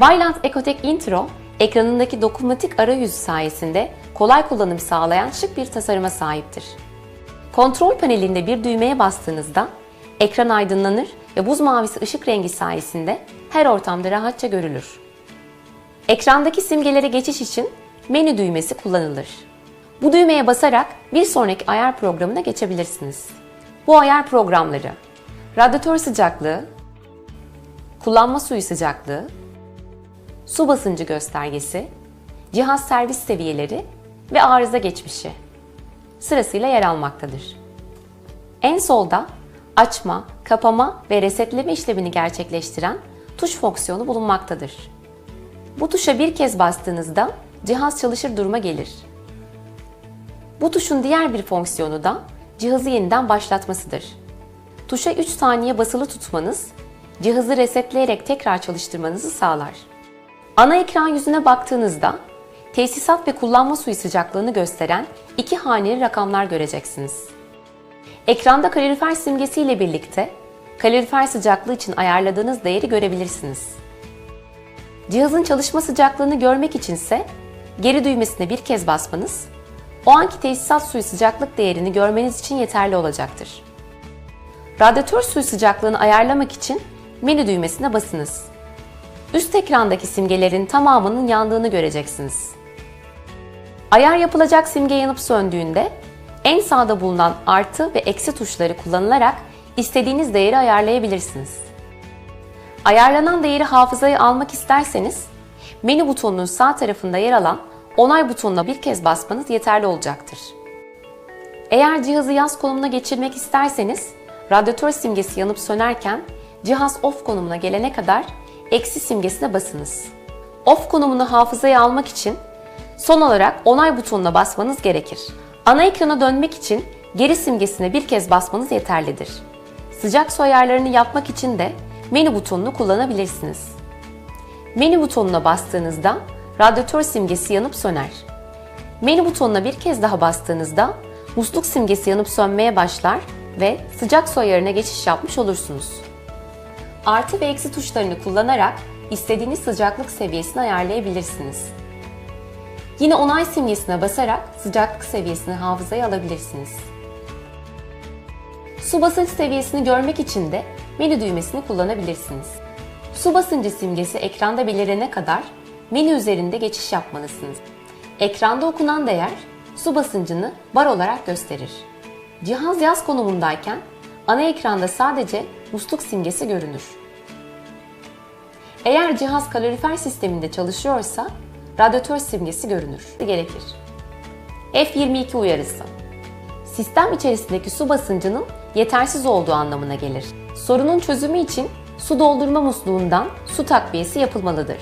Vylant Ecotech Intro, ekranındaki dokunmatik arayüzü sayesinde kolay kullanım sağlayan şık bir tasarıma sahiptir. Kontrol panelinde bir düğmeye bastığınızda ekran aydınlanır ve buz mavisi ışık rengi sayesinde her ortamda rahatça görülür. Ekrandaki simgelere geçiş için menü düğmesi kullanılır. Bu düğmeye basarak bir sonraki ayar programına geçebilirsiniz. Bu ayar programları radyatör sıcaklığı, kullanma suyu sıcaklığı, su basıncı göstergesi, cihaz servis seviyeleri ve arıza geçmişi sırasıyla yer almaktadır. En solda açma, kapama ve resetleme işlemini gerçekleştiren tuş fonksiyonu bulunmaktadır. Bu tuşa bir kez bastığınızda cihaz çalışır duruma gelir. Bu tuşun diğer bir fonksiyonu da cihazı yeniden başlatmasıdır. Tuşa 3 saniye basılı tutmanız, cihazı resetleyerek tekrar çalıştırmanızı sağlar. Ana ekran yüzüne baktığınızda tesisat ve kullanma suyu sıcaklığını gösteren iki haneli rakamlar göreceksiniz. Ekranda kalorifer simgesi ile birlikte kalorifer sıcaklığı için ayarladığınız değeri görebilirsiniz. Cihazın çalışma sıcaklığını görmek içinse geri düğmesine bir kez basmanız, o anki tesisat suyu sıcaklık değerini görmeniz için yeterli olacaktır. Radyatör suyu sıcaklığını ayarlamak için menü düğmesine basınız. Üst ekrandaki simgelerin tamamının yandığını göreceksiniz. Ayar yapılacak simge yanıp söndüğünde en sağda bulunan artı ve eksi tuşları kullanılarak istediğiniz değeri ayarlayabilirsiniz. Ayarlanan değeri hafızaya almak isterseniz menü butonunun sağ tarafında yer alan onay butonuna bir kez basmanız yeterli olacaktır. Eğer cihazı yaz konumuna geçirmek isterseniz radyatör simgesi yanıp sönerken cihaz off konumuna gelene kadar eksi simgesine basınız. Off konumunu hafızaya almak için son olarak onay butonuna basmanız gerekir. Ana ekrana dönmek için geri simgesine bir kez basmanız yeterlidir. Sıcak su ayarlarını yapmak için de menü butonunu kullanabilirsiniz. Menü butonuna bastığınızda radyatör simgesi yanıp söner. Menü butonuna bir kez daha bastığınızda musluk simgesi yanıp sönmeye başlar ve sıcak su ayarına geçiş yapmış olursunuz. Artı ve eksi tuşlarını kullanarak istediğiniz sıcaklık seviyesini ayarlayabilirsiniz. Yine onay simgesine basarak sıcaklık seviyesini hafızaya alabilirsiniz. Su basınç seviyesini görmek için de menü düğmesini kullanabilirsiniz. Su basıncı simgesi ekranda belirene kadar menü üzerinde geçiş yapmalısınız. Ekranda okunan değer su basıncını bar olarak gösterir. Cihaz yaz konumundayken ana ekranda sadece musluk simgesi görünür. Eğer cihaz kalorifer sisteminde çalışıyorsa radyatör simgesi görünür. Gerekir. F22 uyarısı. Sistem içerisindeki su basıncının yetersiz olduğu anlamına gelir. Sorunun çözümü için su doldurma musluğundan su takviyesi yapılmalıdır.